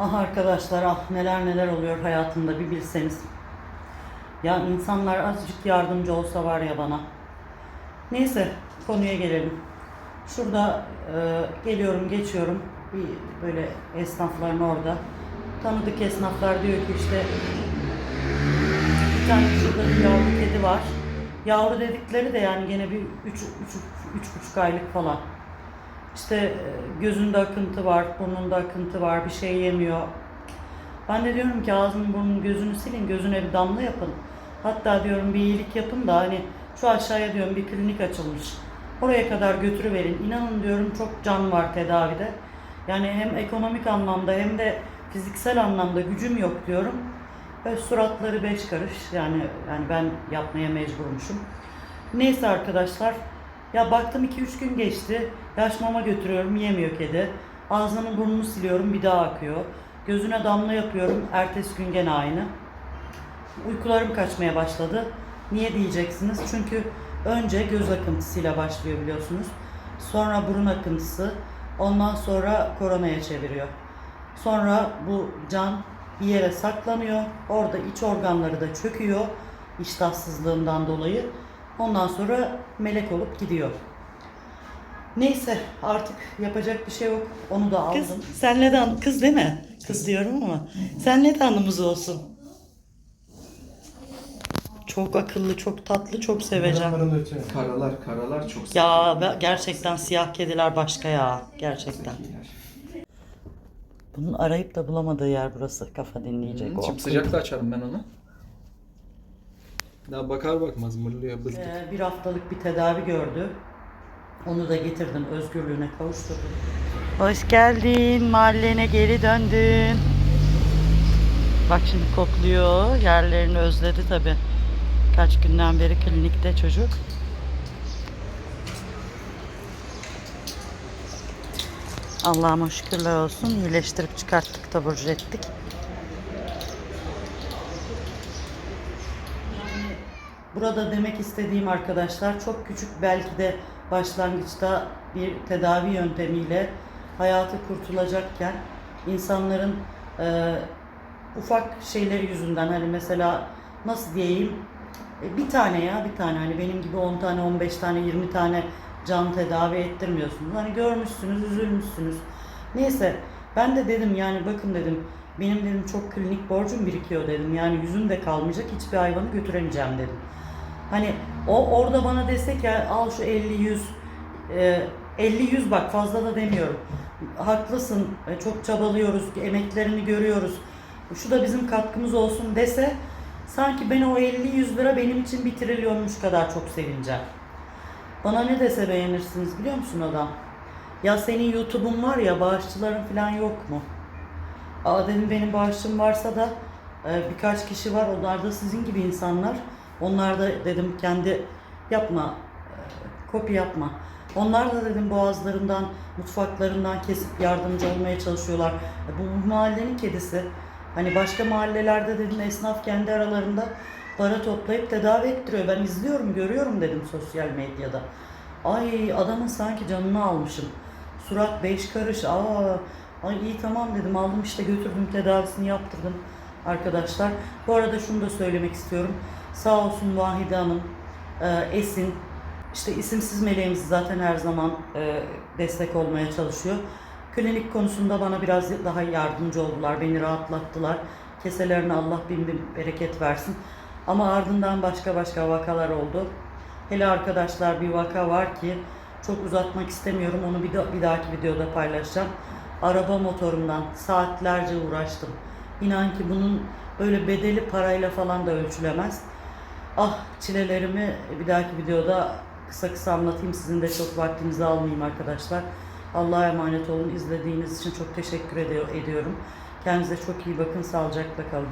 Ah arkadaşlar ah neler neler oluyor hayatımda bir bilseniz. Ya insanlar azıcık yardımcı olsa var ya bana. Neyse konuya gelelim. Şurada e, geliyorum geçiyorum bir böyle esnafların orada. Tanıdık esnaflar diyor ki işte bir tane şurada bir yavru kedi var. Yavru dedikleri de yani gene bir 3 üç, üç, üç buçuk aylık falan. İşte e, gözünde akıntı var, burnunda akıntı var, bir şey yemiyor. Ben de diyorum ki ağzını burnunu gözünü silin, gözüne bir damla yapın. Hatta diyorum bir iyilik yapın da hani şu aşağıya diyorum bir klinik açılmış. Oraya kadar götürüverin. İnanın diyorum çok can var tedavide. Yani hem ekonomik anlamda hem de fiziksel anlamda gücüm yok diyorum. Ve suratları beş karış. Yani yani ben yapmaya mecburmuşum. Neyse arkadaşlar. Ya baktım 2-3 gün geçti. Yaş mama götürüyorum yemiyor kedi. Ağzını burnunu siliyorum bir daha akıyor. Gözüne damla yapıyorum. Ertesi gün gene aynı. Uykularım kaçmaya başladı. Niye diyeceksiniz? Çünkü önce göz akıntısıyla başlıyor biliyorsunuz. Sonra burun akıntısı. Ondan sonra koronaya çeviriyor. Sonra bu can bir yere saklanıyor. Orada iç organları da çöküyor iştahsızlığından dolayı. Ondan sonra melek olup gidiyor. Neyse artık yapacak bir şey yok. Onu da aldım. Kız, senle de kız değil mi? Kız diyorum ama senle de anımız olsun. Çok akıllı, çok tatlı, çok seveceğim. Karalar, karalar çok Ya gerçekten siyah kediler başka ya. Gerçekten. Bunun arayıp da bulamadığı yer burası. Kafa dinleyecek o. Şimdi sıcakta açarım ben onu. Daha bakar bakmaz mırlıyor bızdık. Ee, bir haftalık bir tedavi gördü. Onu da getirdim, özgürlüğüne kavuşturdum. Hoş geldin, mahallene geri döndün. Bak şimdi kokluyor, yerlerini özledi tabi. Kaç günden beri klinikte çocuk. Allah'ıma şükürler olsun. iyileştirip çıkarttık, taburcu ettik. Burada demek istediğim arkadaşlar çok küçük belki de başlangıçta bir tedavi yöntemiyle hayatı kurtulacakken insanların e, ufak şeyleri yüzünden hani mesela nasıl diyeyim e, bir tane ya bir tane hani benim gibi 10 tane 15 tane 20 tane can tedavi ettirmiyorsunuz. Hani görmüşsünüz üzülmüşsünüz. Neyse ben de dedim yani bakın dedim benim dedim çok klinik borcum birikiyor dedim. Yani yüzüm de kalmayacak hiçbir hayvanı götüremeyeceğim dedim. Hani o orada bana desek ya al şu 50 100 e, 50 100 bak fazla da demiyorum. Haklısın. e, Çok çabalıyoruz. Emeklerini görüyoruz. Şu da bizim katkımız olsun dese sanki ben o 50 100 lira benim için bir trilyonmuş kadar çok sevineceğim. Bana ne dese beğenirsiniz biliyor musun adam? Ya senin YouTube'un var ya bağışçıların falan yok mu? Aa dedim benim bağışçım varsa da e, birkaç kişi var. Onlar da sizin gibi insanlar. Onlar da dedim kendi yapma, e, kopya yapma. Onlar da dedim boğazlarından, mutfaklarından kesip yardımcı olmaya çalışıyorlar. E, bu mahallenin kedisi. Hani başka mahallelerde dedim esnaf kendi aralarında para toplayıp tedavi ettiriyor. Ben izliyorum, görüyorum dedim sosyal medyada. Ay adamın sanki canını almışım. Surat beş karış. Aa, ay iyi tamam dedim. Aldım işte götürdüm tedavisini yaptırdım arkadaşlar. Bu arada şunu da söylemek istiyorum. Sağ olsun Vahide Hanım, e, Esin, işte isimsiz meleğimiz zaten her zaman e, destek olmaya çalışıyor. Klinik konusunda bana biraz daha yardımcı oldular, beni rahatlattılar. Keselerine Allah bin bin bereket versin. Ama ardından başka başka vakalar oldu. Hele arkadaşlar bir vaka var ki çok uzatmak istemiyorum. Onu bir, da- bir dahaki videoda paylaşacağım. Araba motorumdan saatlerce uğraştım. İnan ki bunun böyle bedeli parayla falan da ölçülemez. Ah çilelerimi bir dahaki videoda kısa kısa anlatayım. Sizin de çok vaktinizi almayayım arkadaşlar. Allah'a emanet olun. İzlediğiniz için çok teşekkür ediyor- ediyorum. Kendinize çok iyi bakın. Sağlıcakla kalın.